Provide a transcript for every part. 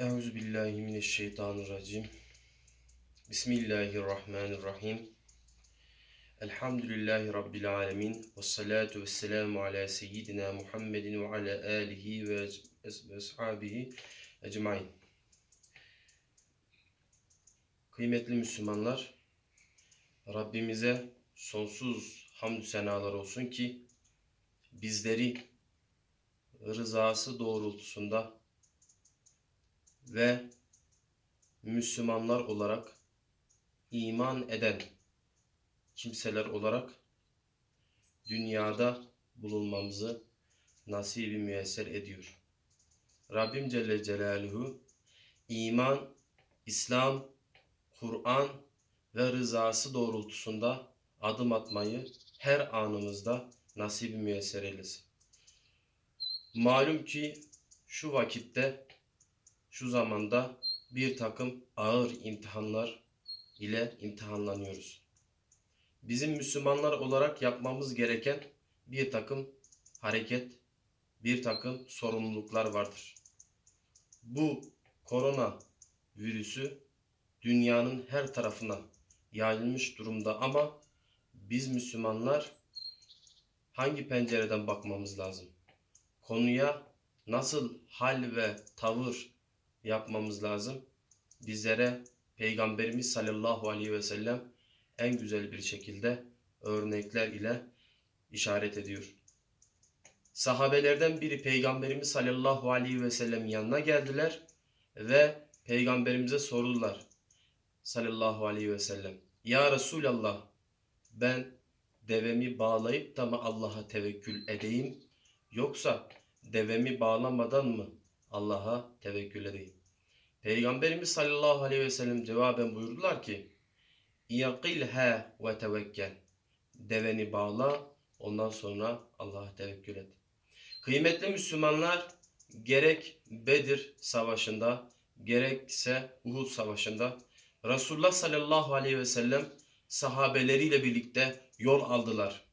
Euzu billahi mineşşeytanirracim. Bismillahirrahmanirrahim. Elhamdülillahi rabbil alamin. Ves salatu vesselamu ala seyyidina Muhammedin ve ala alihi ve ve ashabihi ecmaîn. Kıymetli Müslümanlar, Rabbimize sonsuz hamdü senalar olsun ki bizleri rızası doğrultusunda ve Müslümanlar olarak iman eden kimseler olarak dünyada bulunmamızı nasibi müyesser ediyor. Rabbim Celle Celaluhu iman, İslam, Kur'an ve rızası doğrultusunda adım atmayı her anımızda nasibi müyesser eylesin. Malum ki şu vakitte şu zamanda bir takım ağır imtihanlar ile imtihanlanıyoruz. Bizim Müslümanlar olarak yapmamız gereken bir takım hareket, bir takım sorumluluklar vardır. Bu korona virüsü dünyanın her tarafına yayılmış durumda ama biz Müslümanlar hangi pencereden bakmamız lazım? Konuya nasıl hal ve tavır yapmamız lazım. Bizlere Peygamberimiz sallallahu aleyhi ve sellem en güzel bir şekilde örnekler ile işaret ediyor. Sahabelerden biri Peygamberimiz sallallahu aleyhi ve sellem yanına geldiler ve Peygamberimize sordular sallallahu aleyhi ve sellem. Ya Resulallah ben devemi bağlayıp da mı Allah'a tevekkül edeyim yoksa devemi bağlamadan mı Allah'a tevekkül edeyim. Peygamberimiz sallallahu aleyhi ve sellem cevaben buyurdular ki İyakilhe ve tevekkel Deveni bağla ondan sonra Allah'a tevekkül et. Kıymetli Müslümanlar gerek Bedir savaşında gerekse Uhud savaşında Resulullah sallallahu aleyhi ve sellem sahabeleriyle birlikte yol aldılar.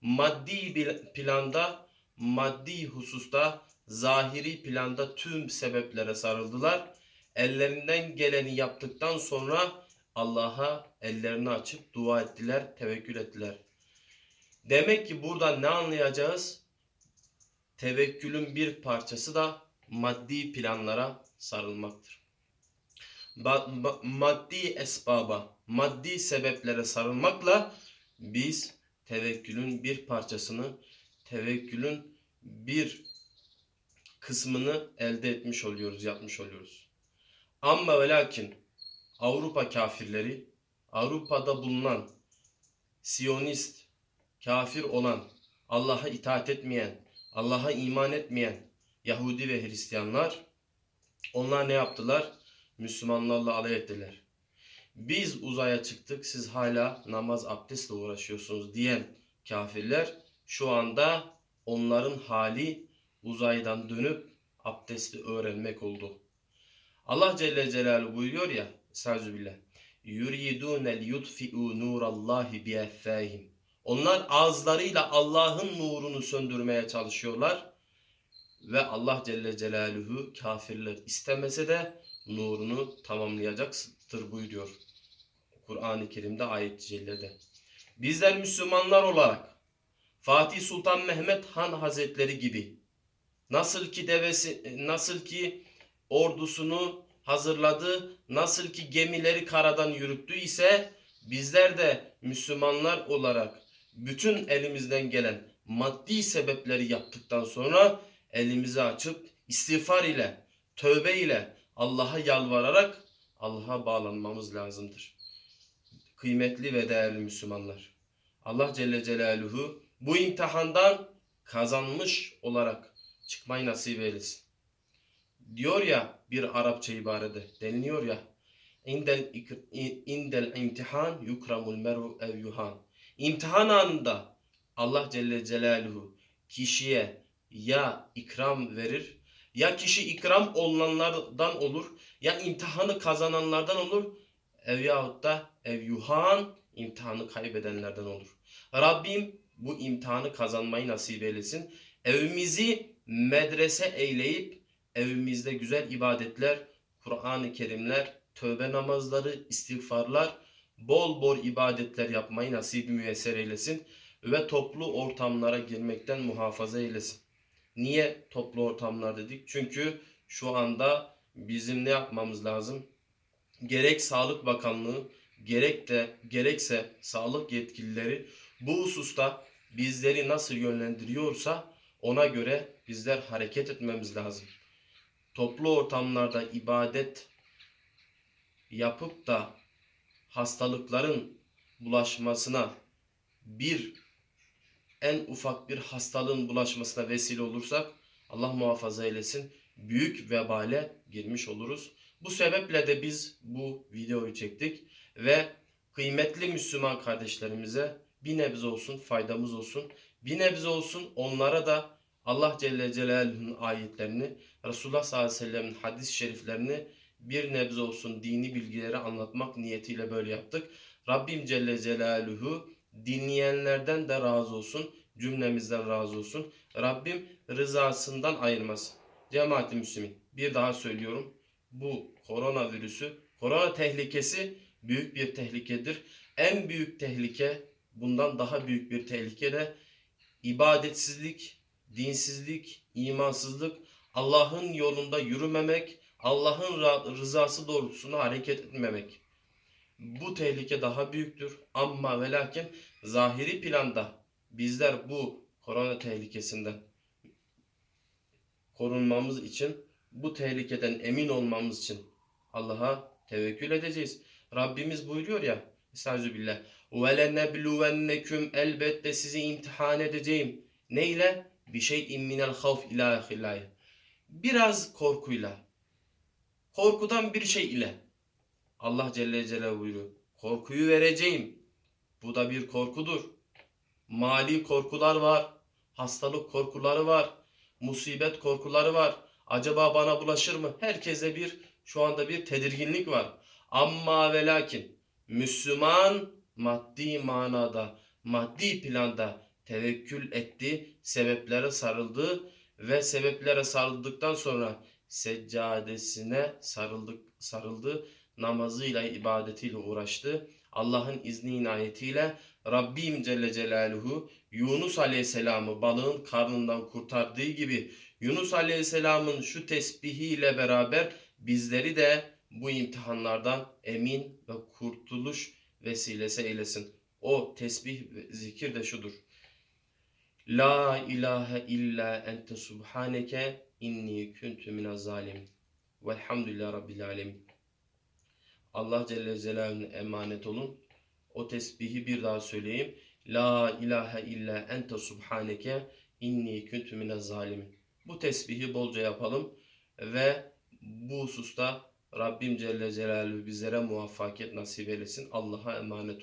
Maddi planda, maddi hususta zahiri planda tüm sebeplere sarıldılar. Ellerinden geleni yaptıktan sonra Allah'a ellerini açıp dua ettiler, tevekkül ettiler. Demek ki burada ne anlayacağız? Tevekkülün bir parçası da maddi planlara sarılmaktır. Ba- ba- maddi esbaba, maddi sebeplere sarılmakla biz tevekkülün bir parçasını, tevekkülün bir kısmını elde etmiş oluyoruz, yapmış oluyoruz. Ama ve lakin Avrupa kafirleri, Avrupa'da bulunan Siyonist, kafir olan, Allah'a itaat etmeyen, Allah'a iman etmeyen Yahudi ve Hristiyanlar, onlar ne yaptılar? Müslümanlarla alay ettiler. Biz uzaya çıktık, siz hala namaz abdestle uğraşıyorsunuz diyen kafirler şu anda onların hali uzaydan dönüp abdesti öğrenmek oldu. Allah Celle Celaluhu buyuruyor ya Estağfirullah. Yuridune liyutfi'u nurallahi bieffahim. Onlar ağızlarıyla Allah'ın nurunu söndürmeye çalışıyorlar. Ve Allah Celle Celaluhu kafirler istemese de nurunu tamamlayacaktır buyuruyor. Kur'an-ı Kerim'de ayet-i cellede. Bizler Müslümanlar olarak Fatih Sultan Mehmet Han Hazretleri gibi nasıl ki devesi nasıl ki ordusunu hazırladı, nasıl ki gemileri karadan yürüttü ise bizler de Müslümanlar olarak bütün elimizden gelen maddi sebepleri yaptıktan sonra elimizi açıp istiğfar ile, tövbe ile Allah'a yalvararak Allah'a bağlanmamız lazımdır. Kıymetli ve değerli Müslümanlar. Allah Celle Celaluhu bu imtihandan kazanmış olarak çıkmayı nasip eylesin. Diyor ya bir Arapça ibarede deniliyor ya indel, indel imtihan yukramul meru ev yuhan. İmtihan anında Allah Celle Celaluhu kişiye ya ikram verir ya kişi ikram olunanlardan olur ya imtihanı kazananlardan olur ev yahut da ev yuhan imtihanı kaybedenlerden olur. Rabbim bu imtihanı kazanmayı nasip eylesin. Evimizi medrese eyleyip evimizde güzel ibadetler, Kur'an-ı Kerimler, tövbe namazları, istiğfarlar, bol bol ibadetler yapmayı nasip müyesser eylesin ve toplu ortamlara girmekten muhafaza eylesin. Niye toplu ortamlar dedik? Çünkü şu anda bizim ne yapmamız lazım? Gerek Sağlık Bakanlığı, gerek de gerekse sağlık yetkilileri bu hususta bizleri nasıl yönlendiriyorsa ona göre bizler hareket etmemiz lazım. Toplu ortamlarda ibadet yapıp da hastalıkların bulaşmasına bir en ufak bir hastalığın bulaşmasına vesile olursak Allah muhafaza eylesin büyük vebale girmiş oluruz. Bu sebeple de biz bu videoyu çektik ve kıymetli Müslüman kardeşlerimize bir nebze olsun faydamız olsun. Bir nebze olsun onlara da Allah Celle Celaluhu'nun ayetlerini, Resulullah sallallahu aleyhi ve sellem'in hadis-i şeriflerini bir nebze olsun dini bilgileri anlatmak niyetiyle böyle yaptık. Rabbim Celle Celaluhu dinleyenlerden de razı olsun, cümlemizden razı olsun. Rabbim rızasından ayırmasın. Cemaat-i Müslümin bir daha söylüyorum. Bu koronavirüsü, korona tehlikesi büyük bir tehlikedir. En büyük tehlike bundan daha büyük bir tehlike de ibadetsizlik, dinsizlik, imansızlık, Allah'ın yolunda yürümemek, Allah'ın rızası doğrultusunda hareket etmemek. Bu tehlike daha büyüktür. Ama ve lakin zahiri planda bizler bu korona tehlikesinden korunmamız için, bu tehlikeden emin olmamız için Allah'a tevekkül edeceğiz. Rabbimiz buyuruyor ya, Estağfirullah. Ve lenebluvennekum elbette sizi imtihan edeceğim. Neyle? İle? Bir şey minel havf ilahi Biraz korkuyla. Korkudan bir şey ile. Allah Celle Celaluhu buyuruyor. Korkuyu vereceğim. Bu da bir korkudur. Mali korkular var. Hastalık korkuları var. Musibet korkuları var. Acaba bana bulaşır mı? Herkese bir şu anda bir tedirginlik var. Amma ve lakin Müslüman maddi manada, maddi planda tevekkül etti, sebeplere sarıldı ve sebeplere sarıldıktan sonra seccadesine sarıldık, sarıldı, namazıyla, ibadetiyle uğraştı. Allah'ın izni inayetiyle Rabbim Celle Celaluhu Yunus Aleyhisselam'ı balığın karnından kurtardığı gibi Yunus Aleyhisselam'ın şu tesbihiyle beraber bizleri de bu imtihanlardan emin ve kurtuluş vesilesi eylesin. O tesbih ve zikir de şudur. La ilahe illa ente subhaneke inni kuntu minez zalimin. Velhamdülillah Rabbil alemin. Allah Celle Celaluhu'na emanet olun. O tesbihi bir daha söyleyeyim. La ilahe illa ente subhaneke inni kuntu minez zalimin. Bu tesbihi bolca yapalım ve bu hususta Rabbim Celle Celaluhu bizlere muvaffakiyet nasip eylesin. Allah'a emanet olun.